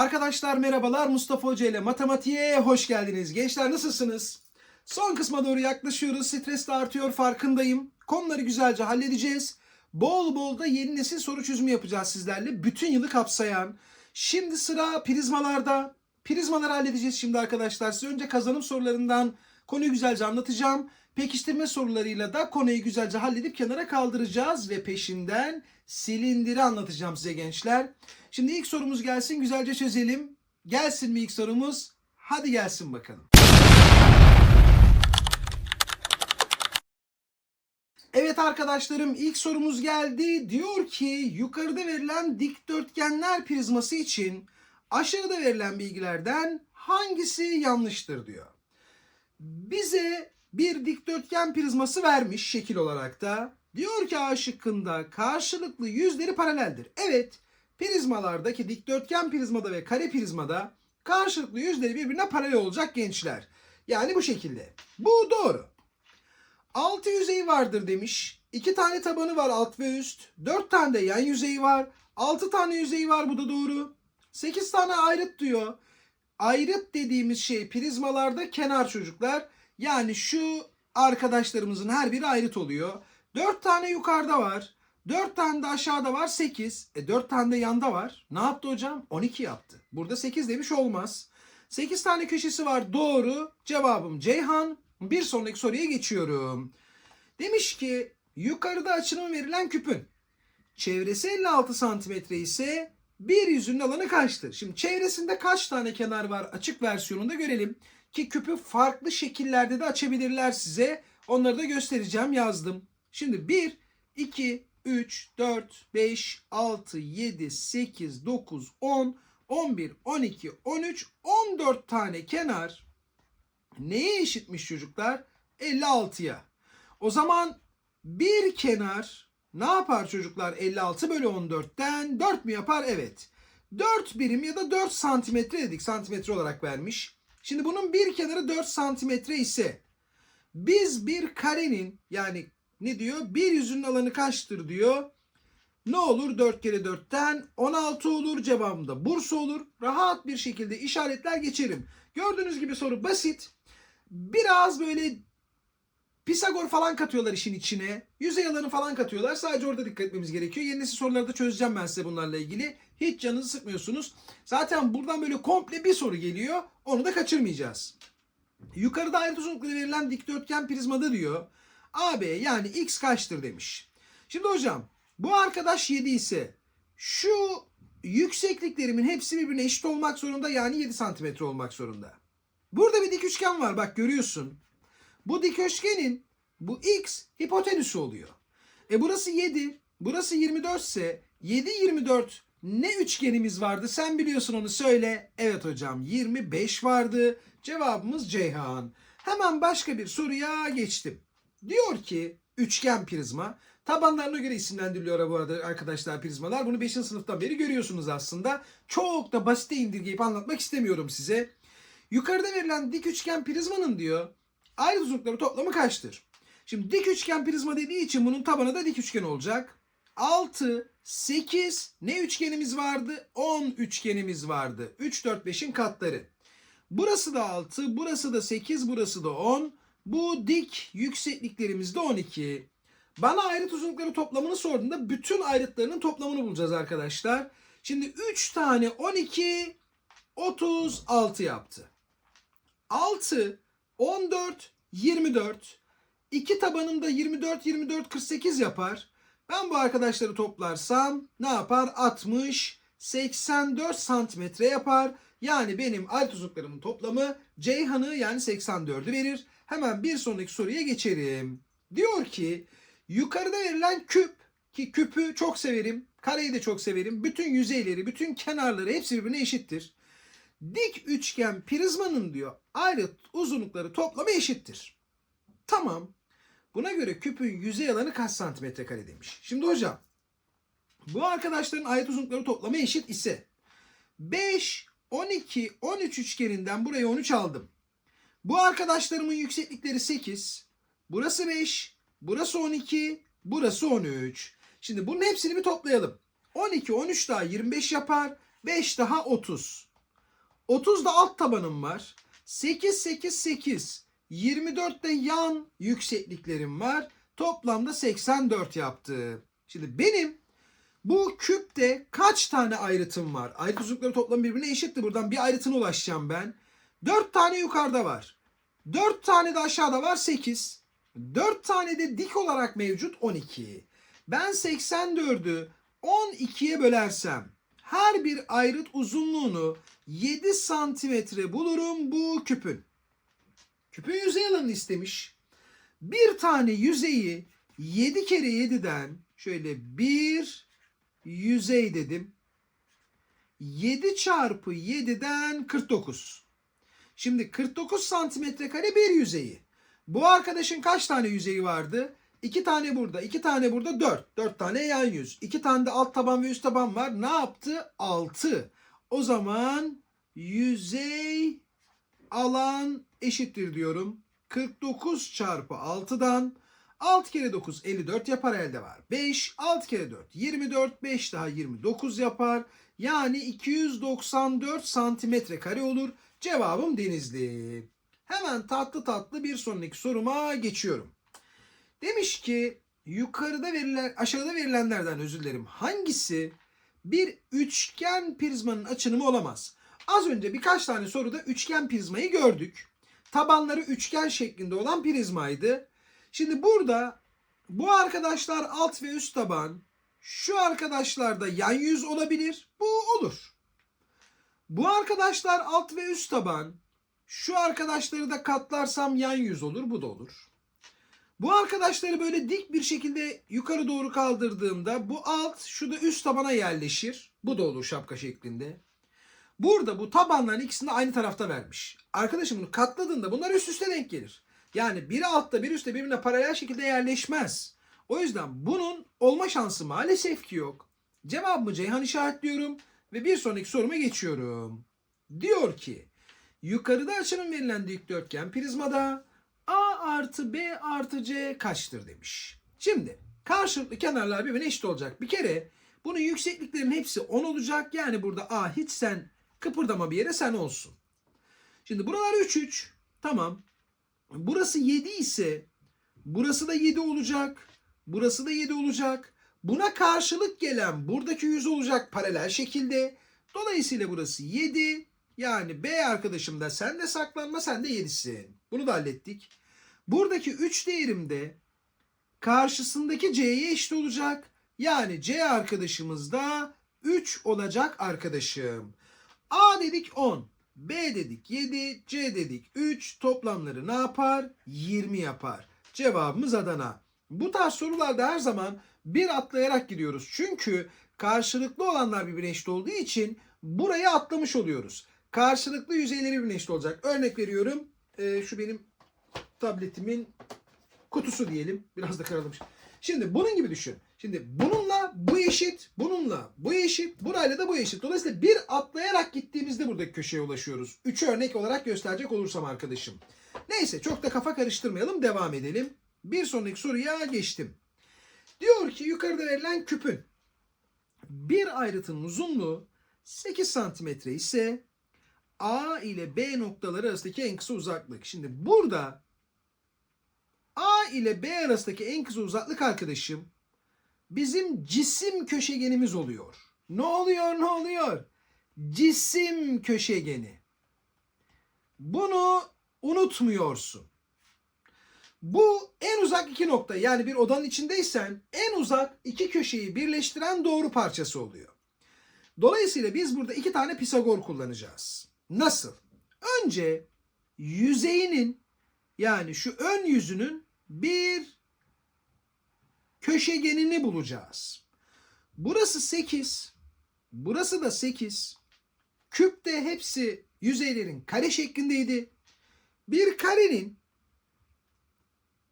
Arkadaşlar merhabalar Mustafa Hoca ile matematiğe hoş geldiniz. Gençler nasılsınız? Son kısma doğru yaklaşıyoruz. Stres de artıyor farkındayım. Konuları güzelce halledeceğiz. Bol bol da yeni nesil soru çözümü yapacağız sizlerle. Bütün yılı kapsayan. Şimdi sıra prizmalarda. Prizmaları halledeceğiz şimdi arkadaşlar. Size önce kazanım sorularından konuyu güzelce anlatacağım. Pekiştirme sorularıyla da konuyu güzelce halledip kenara kaldıracağız ve peşinden silindiri anlatacağım size gençler. Şimdi ilk sorumuz gelsin güzelce çözelim. Gelsin mi ilk sorumuz? Hadi gelsin bakalım. Evet arkadaşlarım ilk sorumuz geldi. Diyor ki yukarıda verilen dikdörtgenler prizması için aşağıda verilen bilgilerden hangisi yanlıştır diyor. Bize bir dikdörtgen prizması vermiş şekil olarak da. Diyor ki A şıkkında karşılıklı yüzleri paraleldir. Evet prizmalardaki dikdörtgen prizmada ve kare prizmada karşılıklı yüzleri birbirine paralel olacak gençler. Yani bu şekilde. Bu doğru. Altı yüzeyi vardır demiş. İki tane tabanı var alt ve üst. Dört tane de yan yüzeyi var. Altı tane yüzeyi var bu da doğru. Sekiz tane ayrıt diyor. Ayrıt dediğimiz şey prizmalarda kenar çocuklar. Yani şu arkadaşlarımızın her biri ayrıt oluyor. Dört tane yukarıda var. Dört tane de aşağıda var 8. E 4 tane de yanda var. Ne yaptı hocam? 12 yaptı. Burada 8 demiş olmaz. 8 tane köşesi var. Doğru. Cevabım Ceyhan. Bir sonraki soruya geçiyorum. Demiş ki yukarıda açılımı verilen küpün çevresi 56 santimetre ise bir yüzünün alanı kaçtır? Şimdi çevresinde kaç tane kenar var açık versiyonunda görelim. Ki küpü farklı şekillerde de açabilirler size. Onları da göstereceğim yazdım. Şimdi 1, 2, 3, 4, 5, 6, 7, 8, 9, 10, 11, 12, 13, 14 tane kenar neye eşitmiş çocuklar? 56'ya. O zaman bir kenar ne yapar çocuklar 56 bölü 14'ten 4 mü yapar? Evet. 4 birim ya da 4 santimetre dedik. Santimetre olarak vermiş. Şimdi bunun bir kenarı 4 santimetre ise biz bir karenin yani ne diyor? Bir yüzünün alanı kaçtır diyor. Ne olur 4 kere 4'ten 16 olur cevabımda Bursa olur. Rahat bir şekilde işaretler geçerim. Gördüğünüz gibi soru basit. Biraz böyle Pisagor falan katıyorlar işin içine. Yüzey alanı falan katıyorlar. Sadece orada dikkat etmemiz gerekiyor. Yeni nesil soruları da çözeceğim ben size bunlarla ilgili. Hiç canınızı sıkmıyorsunuz. Zaten buradan böyle komple bir soru geliyor. Onu da kaçırmayacağız. Yukarıda ayrıntı uzunlukları verilen dikdörtgen prizmada diyor. AB yani x kaçtır demiş. Şimdi hocam bu arkadaş 7 ise şu yüksekliklerimin hepsi birbirine eşit olmak zorunda yani 7 santimetre olmak zorunda. Burada bir dik üçgen var bak görüyorsun. Bu dik üçgenin bu x hipotenüsü oluyor. E burası 7, burası 24 ise 7 24 ne üçgenimiz vardı? Sen biliyorsun onu söyle. Evet hocam 25 vardı. Cevabımız Ceyhan. Hemen başka bir soruya geçtim. Diyor ki üçgen prizma. Tabanlarına göre isimlendiriliyor bu arada arkadaşlar prizmalar. Bunu 5. sınıftan beri görüyorsunuz aslında. Çok da basite indirgeyip anlatmak istemiyorum size. Yukarıda verilen dik üçgen prizmanın diyor ayrı uzunlukları toplamı kaçtır? Şimdi dik üçgen prizma dediği için bunun tabanı da dik üçgen olacak. 6, 8 ne üçgenimiz vardı? 10 üçgenimiz vardı. 3, 4, 5'in katları. Burası da 6, burası da 8, burası da 10. Bu dik yüksekliklerimiz de 12. Bana ayrıt uzunlukları toplamını sorduğunda bütün ayrıtlarının toplamını bulacağız arkadaşlar. Şimdi 3 tane 12 36 yaptı. 6 14 24 2 tabanımda 24 24 48 yapar. Ben bu arkadaşları toplarsam ne yapar? 60 84 santimetre yapar. Yani benim ayrıt uzunluklarımın toplamı Ceyhan'ı yani 84'ü verir. Hemen bir sonraki soruya geçelim. Diyor ki yukarıda verilen küp ki küpü çok severim. Kareyi de çok severim. Bütün yüzeyleri, bütün kenarları hepsi birbirine eşittir. Dik üçgen prizmanın diyor ayrıt uzunlukları toplamı eşittir. Tamam. Buna göre küpün yüzey alanı kaç santimetre kare demiş. Şimdi hocam bu arkadaşların ayrıt uzunlukları toplamı eşit ise 5, 12, 13 üçgeninden buraya 13 aldım. Bu arkadaşlarımın yükseklikleri 8. Burası 5, burası 12, burası 13. Şimdi bunun hepsini bir toplayalım. 12, 13 daha 25 yapar. 5 daha 30. 30 da alt tabanım var. 8, 8, 8. 24 de yan yüksekliklerim var. Toplamda 84 yaptı. Şimdi benim bu küpte kaç tane ayrıtım var? Ayrıt uzunlukları toplamı birbirine eşitti. Buradan bir ayrıtına ulaşacağım ben. 4 tane yukarıda var. 4 tane de aşağıda var 8. 4 tane de dik olarak mevcut 12. Ben 84'ü 12'ye bölersem her bir ayrıt uzunluğunu 7 santimetre bulurum bu küpün. Küpün yüzey alanını istemiş. Bir tane yüzeyi 7 kere 7'den şöyle bir yüzey dedim. 7 çarpı 7'den 49. Şimdi 49 santimetre kare bir yüzeyi. Bu arkadaşın kaç tane yüzeyi vardı? 2 tane burada, 2 tane burada 4. 4 tane yan yüz. 2 tane de alt taban ve üst taban var. Ne yaptı? 6. O zaman yüzey alan eşittir diyorum. 49 çarpı 6'dan 6 kere 9 54 yapar elde var. 5 6 kere 4 24 5 daha 29 yapar. Yani 294 santimetre kare olur. Cevabım Denizli. Hemen tatlı tatlı bir sonraki soruma geçiyorum. Demiş ki yukarıda verilen aşağıda verilenlerden özür dilerim. Hangisi bir üçgen prizmanın açınımı olamaz? Az önce birkaç tane soruda üçgen prizmayı gördük. Tabanları üçgen şeklinde olan prizmaydı. Şimdi burada bu arkadaşlar alt ve üst taban, şu arkadaşlar da yan yüz olabilir. Bu olur. Bu arkadaşlar alt ve üst taban, şu arkadaşları da katlarsam yan yüz olur. Bu da olur. Bu arkadaşları böyle dik bir şekilde yukarı doğru kaldırdığımda bu alt şu da üst tabana yerleşir. Bu da olur şapka şeklinde. Burada bu tabanların ikisini de aynı tarafta vermiş. Arkadaşım bunu katladığında bunlar üst üste denk gelir. Yani biri altta biri üstte birbirine paralel şekilde yerleşmez. O yüzden bunun olma şansı maalesef ki yok. Cevabımı Ceyhan işaretliyorum ve bir sonraki soruma geçiyorum. Diyor ki yukarıda açının verilen dikdörtgen prizmada A artı B artı C kaçtır demiş. Şimdi karşılıklı kenarlar birbirine eşit olacak. Bir kere bunun yüksekliklerin hepsi 10 olacak. Yani burada A hiç sen kıpırdama bir yere sen olsun. Şimdi buralar 3 3. Tamam. Burası 7 ise burası da 7 olacak. Burası da 7 olacak. Buna karşılık gelen buradaki 100 olacak paralel şekilde. Dolayısıyla burası 7. Yani B arkadaşım da sen de saklanma sen de 7'sin. Bunu da hallettik. Buradaki 3 değerim de karşısındaki C'ye eşit olacak. Yani C arkadaşımız da 3 olacak arkadaşım. A dedik 10. B dedik 7. C dedik 3. Toplamları ne yapar? 20 yapar. Cevabımız Adana. Bu tarz sorularda her zaman bir atlayarak gidiyoruz. Çünkü karşılıklı olanlar birbirine eşit olduğu için burayı atlamış oluyoruz. Karşılıklı yüzeyleri birbirine eşit olacak. Örnek veriyorum. Ee, şu benim tabletimin kutusu diyelim. Biraz da karalamış. Şimdi bunun gibi düşün. Şimdi bununla bu eşit, bununla bu eşit, burayla da bu eşit. Dolayısıyla bir atlayarak gittiğimizde buradaki köşeye ulaşıyoruz. Üçü örnek olarak gösterecek olursam arkadaşım. Neyse çok da kafa karıştırmayalım. Devam edelim. Bir sonraki soruya geçtim. Diyor ki yukarıda verilen küpün bir ayrıtının uzunluğu 8 santimetre ise A ile B noktaları arasındaki en kısa uzaklık. Şimdi burada A ile B arasındaki en kısa uzaklık arkadaşım bizim cisim köşegenimiz oluyor. Ne oluyor ne oluyor? Cisim köşegeni. Bunu unutmuyorsun. Bu en uzak iki nokta yani bir odanın içindeysen en uzak iki köşeyi birleştiren doğru parçası oluyor. Dolayısıyla biz burada iki tane Pisagor kullanacağız. Nasıl? Önce yüzeyinin yani şu ön yüzünün bir köşegenini bulacağız. Burası 8. Burası da 8. Küpte hepsi yüzeylerin kare şeklindeydi. Bir karenin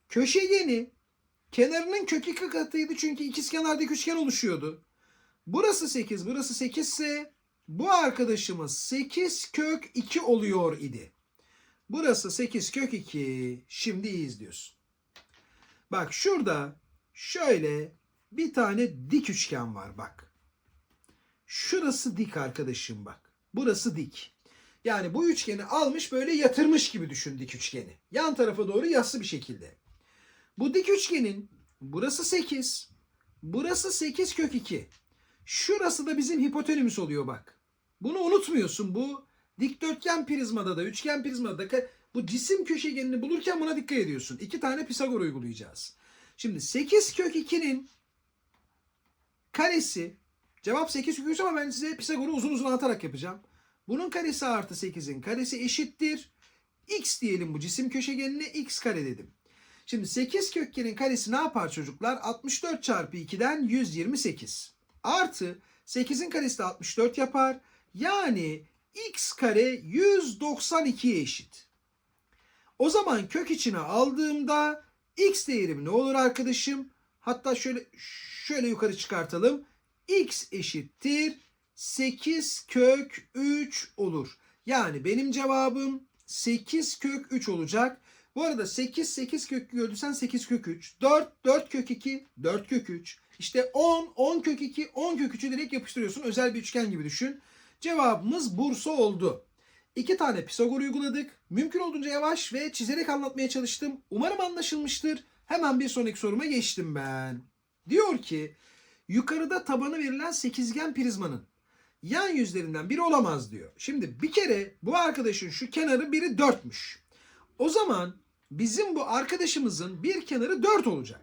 köşegeni kenarının kök iki katıydı çünkü ikizkenardaki üçgen oluşuyordu. Burası 8, burası 8 ise bu arkadaşımız 8 kök 2 oluyor idi. Burası 8 kök 2. Şimdi iyi izliyorsun. Bak şurada şöyle bir tane dik üçgen var bak. Şurası dik arkadaşım bak. Burası dik. Yani bu üçgeni almış böyle yatırmış gibi düşün dik üçgeni. Yan tarafa doğru yassı bir şekilde. Bu dik üçgenin burası 8, burası 8 kök 2. Şurası da bizim hipotenüs oluyor bak. Bunu unutmuyorsun. Bu dikdörtgen prizmada da üçgen prizmada da bu cisim köşegenini bulurken buna dikkat ediyorsun. İki tane Pisagor uygulayacağız. Şimdi 8 kök 2'nin karesi cevap 8 kök 3 ama ben size Pisagor'u uzun uzun anlatarak yapacağım. Bunun karesi artı 8'in karesi eşittir. X diyelim bu cisim köşegenine x kare dedim. Şimdi 8 kökgenin karesi ne yapar çocuklar? 64 çarpı 2'den 128. Artı 8'in karesi de 64 yapar. Yani x kare 192'ye eşit. O zaman kök içine aldığımda x değerim ne olur arkadaşım? Hatta şöyle şöyle yukarı çıkartalım. x eşittir 8 kök 3 olur. Yani benim cevabım 8 kök 3 olacak. Bu arada 8 8 kök gördüysen 8 kök 3. 4 4 kök 2 4 kök 3. İşte 10 10 kök 2 10 kök 3'ü direkt yapıştırıyorsun. Özel bir üçgen gibi düşün. Cevabımız Bursa oldu. İki tane Pisagor uyguladık. Mümkün olduğunca yavaş ve çizerek anlatmaya çalıştım. Umarım anlaşılmıştır. Hemen bir sonraki soruma geçtim ben. Diyor ki yukarıda tabanı verilen sekizgen prizmanın yan yüzlerinden biri olamaz diyor. Şimdi bir kere bu arkadaşın şu kenarı biri 4'müş. O zaman bizim bu arkadaşımızın bir kenarı 4 olacak.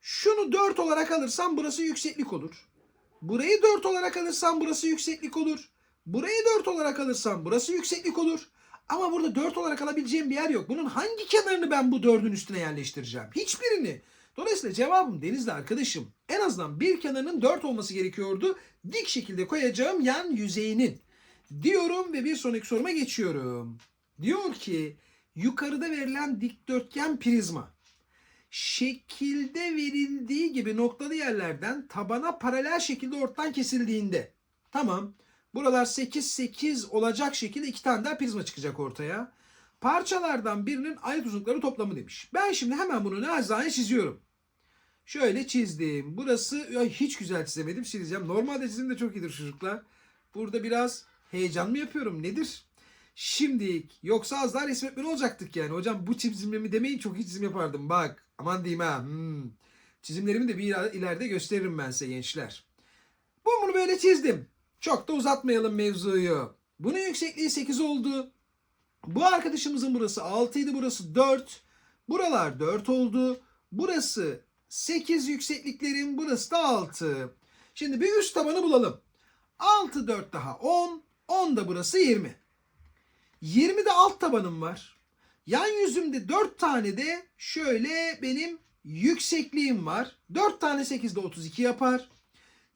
Şunu 4 olarak alırsam burası yükseklik olur. Burayı 4 olarak alırsam burası yükseklik olur. Burayı 4 olarak alırsam burası yükseklik olur. Ama burada 4 olarak alabileceğim bir yer yok. Bunun hangi kenarını ben bu 4'ün üstüne yerleştireceğim? Hiçbirini. Dolayısıyla cevabım Denizli arkadaşım. En azından bir kenarının 4 olması gerekiyordu. Dik şekilde koyacağım yan yüzeyinin. Diyorum ve bir sonraki soruma geçiyorum. Diyor ki yukarıda verilen dikdörtgen prizma şekilde verildiği gibi noktalı yerlerden tabana paralel şekilde ortadan kesildiğinde tamam buralar 8 8 olacak şekilde iki tane daha prizma çıkacak ortaya. Parçalardan birinin ayrıt uzunlukları toplamı demiş. Ben şimdi hemen bunu naçizane çiziyorum. Şöyle çizdim. Burası hiç güzel çizemedim. Çizeceğim. Normalde çizim de çok iyidir çocuklar. Burada biraz heyecan mı yapıyorum? Nedir? Şimdi yoksa az daha resim öğretmeni olacaktık yani. Hocam bu çizimlerimi demeyin çok iyi çizim yapardım. Bak aman diyeyim ha. Hmm. Çizimlerimi de bir ileride gösteririm ben size gençler. Bu bunu böyle çizdim. Çok da uzatmayalım mevzuyu. Bunun yüksekliği 8 oldu. Bu arkadaşımızın burası 6 idi. Burası 4. Buralar 4 oldu. Burası 8 yüksekliklerin. Burası da 6. Şimdi bir üst tabanı bulalım. 6 4 daha 10. 10 da burası 20. 20 de alt tabanım var. Yan yüzümde 4 tane de şöyle benim yüksekliğim var. 4 tane 8 de 32 yapar.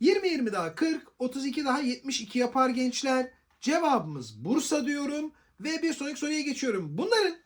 20 20 daha 40, 32 daha 72 yapar gençler. Cevabımız Bursa diyorum ve bir sonraki soruya geçiyorum. Bunların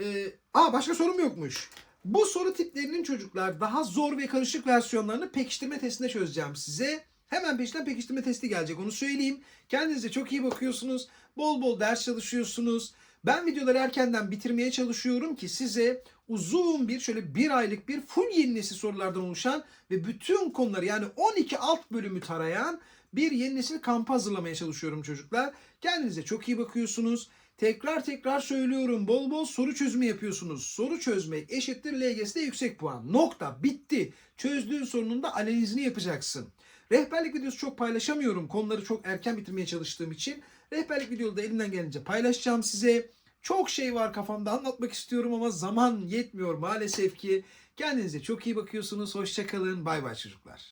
e, aa başka sorum yokmuş. Bu soru tiplerinin çocuklar daha zor ve karışık versiyonlarını pekiştirme testinde çözeceğim size. Hemen peşinden pekiştirme testi gelecek onu söyleyeyim. Kendinize çok iyi bakıyorsunuz. Bol bol ders çalışıyorsunuz. Ben videoları erkenden bitirmeye çalışıyorum ki size uzun bir şöyle bir aylık bir full yeni nesil sorulardan oluşan ve bütün konuları yani 12 alt bölümü tarayan bir yeni nesil kampı hazırlamaya çalışıyorum çocuklar. Kendinize çok iyi bakıyorsunuz. Tekrar tekrar söylüyorum bol bol soru çözümü yapıyorsunuz. Soru çözmek eşittir LGS'de yüksek puan. Nokta bitti. Çözdüğün sorunun da analizini yapacaksın. Rehberlik videosu çok paylaşamıyorum. Konuları çok erken bitirmeye çalıştığım için. Rehberlik videoda da elimden gelince paylaşacağım size. Çok şey var kafamda anlatmak istiyorum ama zaman yetmiyor maalesef ki. Kendinize çok iyi bakıyorsunuz. Hoşçakalın. Bay bay çocuklar.